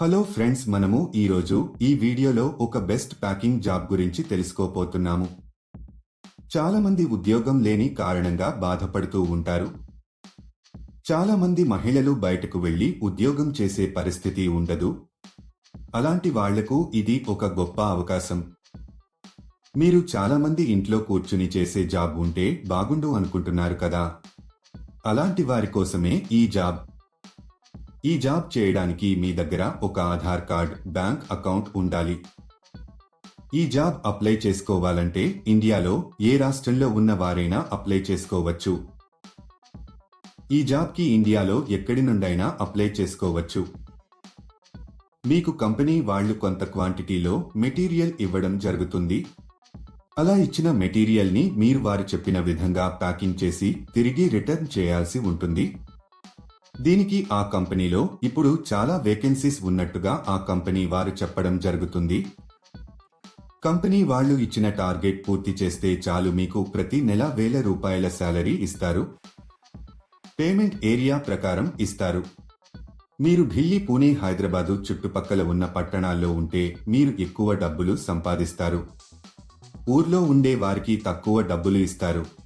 Hello friends మనము ఈరోజు ఈ వీడియోలో ఒక బెస్ట్ ప్యాకింగ్ జాబ్ గురించి తెలుసుకోపోతున్నాము చాలామంది ఉద్యోగం లేని కారణంగా బాధపడుతూ ఉంటారు. చాలామంది మహిళలు బయటకు వెళ్ళి ఉద్యోగం చేసే పరిస్థితి ఉండదు. అలాంటి వాళ్ళకు ఇది ఒక గొప్ప అవకాశం. మీరు చాలామంది ఇంట్లో కూర్చుని చేసే జాబ్ ఉంటే బాగుండు అనుకుంటున్నారు కదా? అలాంటి వారి కోసమే ఈ జాబ్. ఈ జాబ్ చేయడానికి మీ దగ్గర ఒక ఆధార్ కార్డ్ బ్యాంక్ అకౌంట్ ఉండాలి. ఈ జాబ్ అప్లై చేసుకోవాలంటే ఇండియాలో ఏ రాష్ట్రంలో ఉన్న వారైనా అప్లై చేసుకోవచ్చు. ఈ జాబ్కి ఇండియాలో ఎక్కడి నుండైనా అప్లై చేసుకోవచ్చు. మీకు కంపెనీ వాళ్ళు కొంత క్వాంటిటీలో మెటీరియల్ ఇవ్వడం జరుగుతుంది. అలా ఇచ్చిన మెటీరియల్ని మీరు వారు చెప్పిన విధంగా ప్యాకింగ్ చేసి తిరిగి రిటర్న్ చేయాల్సి ఉంటుంది. దీనికి ఆ కంపెనీలో ఇప్పుడు చాలా వేకెన్సీస్ ఉన్నట్టుగా ఆ కంపెనీ వారు చెప్పడం జరుగుతుంది. కంపెనీ వాళ్ళు ఇచ్చిన టార్గెట్ పూర్తి చేస్తే చాలు మీకు ప్రతి నెల వేల రూపాయల శాలరీ ఇస్తారు. పేమెంట్ ఏరియా ప్రకారం ఇస్తారు. మీరు ఢిల్లీ పూణే హైదరాబాదు చుట్టుపక్కల ఉన్న పట్టణాల్లో ఉంటే మీరు ఎక్కువ డబ్బులు సంపాదిస్తారు. ఊర్లో ఉండే వారికి తక్కువ డబ్బులు ఇస్తారు.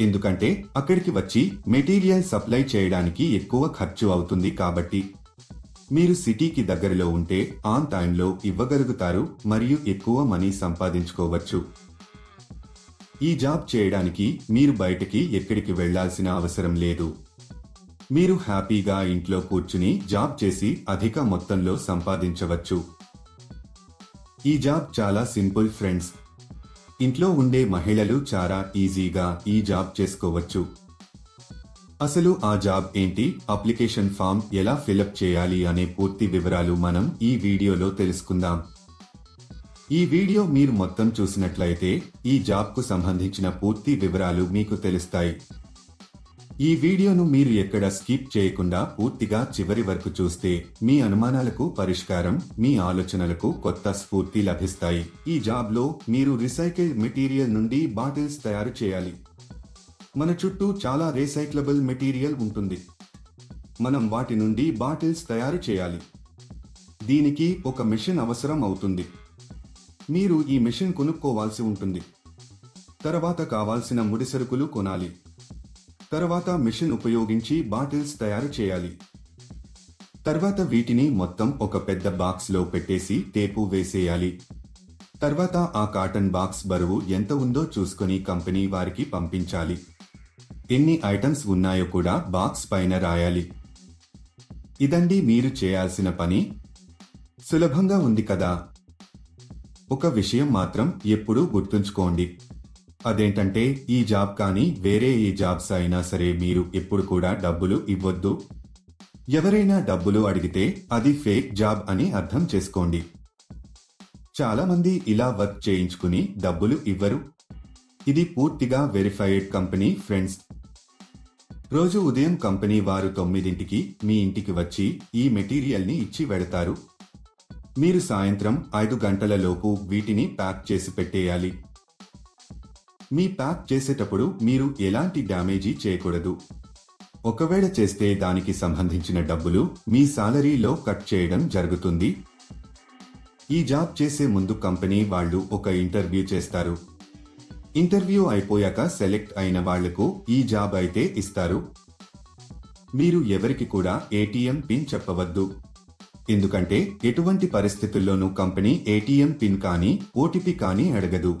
ఎందుకంటే అక్కడికి వచ్చి మెటీరియల్ సప్లై చేయడానికి ఎక్కువ ఖర్చు అవుతుంది కాబట్టి. మీరు సిటీకి దగ్గరలో ఉంటే ఆన్ టైంలో ఇవ్వగలుగుతారు మరియు ఎక్కువ మనీ సంపాదించుకోవచ్చు. ఈ జాబ్ చేయడానికి మీరు బయటకి ఎక్కడికి వెళ్ళాల్సిన అవసరం లేదు. మీరు హ్యాపీగా ఇంట్లో కూర్చుని జాబ్ చేసి అధిక మొత్తంలో సంపాదించవచ్చు. ఈ జాబ్ చాలా సింపుల్ ఫ్రెండ్స్ ఇంట్లో ఉండే మహిళలు చాలా ఈజీగా ఈ జాబ్ చేసుకోవచ్చు. అసలు ఆ జాబ్ ఏంటి? అప్లికేషన్ ఫామ్ ఎలా ఫిలప్ చేయాలి అనే పూర్తి వివరాలు మనం ఈ వీడియోలో తెలుసుకుందాం. ఈ వీడియో మీరు మొత్తం చూసినట్లయితే ఈ జాబ్కు సంబంధించిన పూర్తి వివరాలు మీకు తెలుస్తాయి. ఈ వీడియోను మీరు ఎక్కడ స్కిప్ చేయకుండా పూర్తిగా చివరి వరకు చూస్తే మీ అనుమానాలకు పరిష్కారం మీ ఆలోచనలకు కొత్త స్ఫూర్తి లభిస్తాయి. ఈ జాబ్లో మీరు రీసైకిల్ మెటీరియల్ నుండి బాటిల్స్ తయారు చేయాలి. మన చుట్టూ చాలా రీసైక్లబుల్ మెటీరియల్ ఉంటుంది. మనం వాటి నుండి బాటిల్స్ తయారు చేయాలి. దీనికి ఒక మిషన్ అవసరం అవుతుంది. మీరు ఈ మిషన్ కొనుక్కోవాల్సి ఉంటుంది. తర్వాత కావాల్సిన ముడిసరుకులు కొనాలి. తర్వాత మిషన్ ఉపయోగించి బాటిల్స్ తయారు చేయాలి. తర్వాత వీటిని మొత్తం ఒక పెద్ద బాక్స్లో పెట్టేసి టేపు వేసేయాలి. తర్వాత ఆ కాటన్ బాక్స్ బరువు ఎంత ఉందో చూసుకుని కంపెనీ వారికి పంపించాలి. ఎన్ని ఐటమ్స్ ఉన్నాయో కూడా బాక్స్ పైన రాయాలి. ఇదండి మీరు చేయాల్సిన పని. సులభంగా ఉంది కదా. ఒక విషయం మాత్రం ఎప్పుడూ గుర్తుంచుకోండి. అదేంటంటే ఈ జాబ్ కానీ వేరే ఏ జాబ్స్ అయినా సరే మీరు ఎప్పుడు కూడా డబ్బులు ఇవ్వొద్దు. ఎవరైనా డబ్బులు అడిగితే అది ఫేక్ జాబ్ అని అర్థం చేసుకోండి. చాలామంది ఇలా వర్క్ చేయించుకుని డబ్బులు ఇవ్వరు. ఇది పూర్తిగా వెరిఫైడ్ కంపెనీ ఫ్రెండ్స్. రోజు ఉదయం కంపెనీ వారు తొమ్మిదింటికి మీ ఇంటికి వచ్చి ఈ మెటీరియల్ని ఇచ్చి వెడతారు. మీరు సాయంత్రం ఐదు గంటల లోపు వీటిని ప్యాక్ చేసి పెట్టేయాలి. మీ ప్యాక్ చేసేటప్పుడు మీరు ఎలాంటి డ్యామేజీ చేయకూడదు. ఒకవేళ చేస్తే దానికి సంబంధించిన డబ్బులు మీ సాలరీలో కట్ చేయడం జరుగుతుంది. ఈ జాబ్ చేసే ముందు కంపెనీ వాళ్ళు ఒక ఇంటర్వ్యూ చేస్తారు. ఇంటర్వ్యూ అయిపోయాక సెలెక్ట్ అయిన వాళ్ళకు ఈ జాబ్ అయితే ఇస్తారు. మీరు ఎవరికి కూడా ఏటీఎం పిన్ చెప్పవద్దు. ఎందుకంటే ఎటువంటి పరిస్థితుల్లోనూ కంపెనీ ఏటీఎం పిన్ కానీ ఓటీపీ కానీ అడగదు.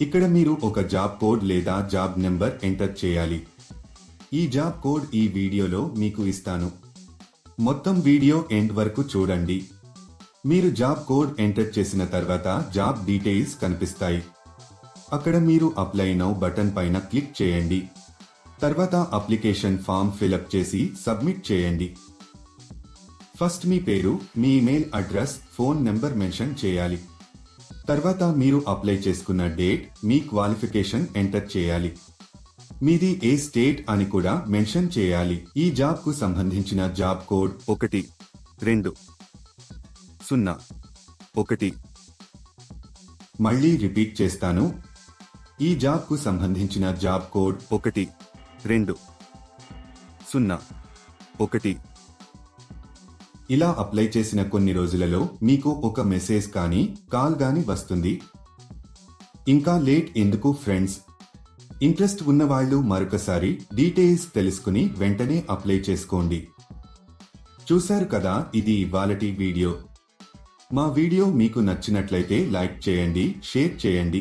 ఇక్కడ మీరు ఒక జాబ్ కోడ్ లేదా జాబ్ నెంబర్ ఎంటర్ చేయాలి. ఈ జాబ్ కోడ్ ఈ వీడియోలో మీకు ఇస్తాను. మొత్తం వీడియో ఎండ్ వరకు చూడండి. మీరు జాబ్ కోడ్ ఎంటర్ చేసిన తర్వాత జాబ్ డీటెయిల్స్ కనిపిస్తాయి. అక్కడ మీరు అప్లై నౌ బటన్ పైన క్లిక్ చేయండి. తర్వాత అప్లికేషన్ ఫామ్ ఫిలప్ చేసి సబ్మిట్ చేయండి. ఫస్ట్ మీ పేరు మీ email address phone number mention చేయాలి. తర్వాత మీరు అప్లై చేసుకున్న డేట్ మీ క్వాలిఫికేషన్ ఎంటర్ చేయాలి. మీది ఏ స్టేట్ అని కూడా మెన్షన్ చేయాలి. ఈ జాబ్కు సంబంధించిన జాబ్ కోడ్ ఒకటి రెండు సున్నా ఒకటి. మళ్ళీ రిపీట్ చేస్తాను. ఈ జాబ్కు సంబంధించిన జాబ్ కోడ్ ఒకటి రెండు సున్నా ఒకటి. ఇలా అప్లై చేసిన కొన్ని రోజులలో మీకు ఒక మెసేజ్ కానీ కాల్ గాని వస్తుంది. ఇంకా లేట్ ఎందుకు ఫ్రెండ్స్? ఇంట్రెస్ట్ ఉన్నవాళ్ళు మరొకసారి డీటెయిల్స్ తెలుసుకుని వెంటనే అప్లై చేసుకోండి. చూశారు కదా ఇది ఇవాళటి వీడియో. మా వీడియో మీకు నచ్చినట్లయితే లైక్ చేయండి షేర్ చేయండి.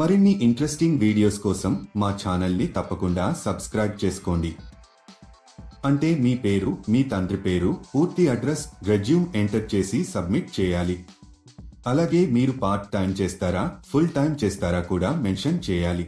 మరిన్ని ఇంట్రెస్టింగ్ వీడియోస్ కోసం మా ఛానల్ని తప్పకుండా సబ్స్క్రైబ్ చేసుకోండి. అంటే మీ పేరు మీ తండ్రి పేరు పూర్తి అడ్రస్ రెజ్యూమ్ ఎంటర్ చేసి సబ్మిట్ చేయాలి. అలాగే మీరు పార్ట్ టైం చేస్తారా ఫుల్ టైం చేస్తారా కూడా మెన్షన్ చేయాలి.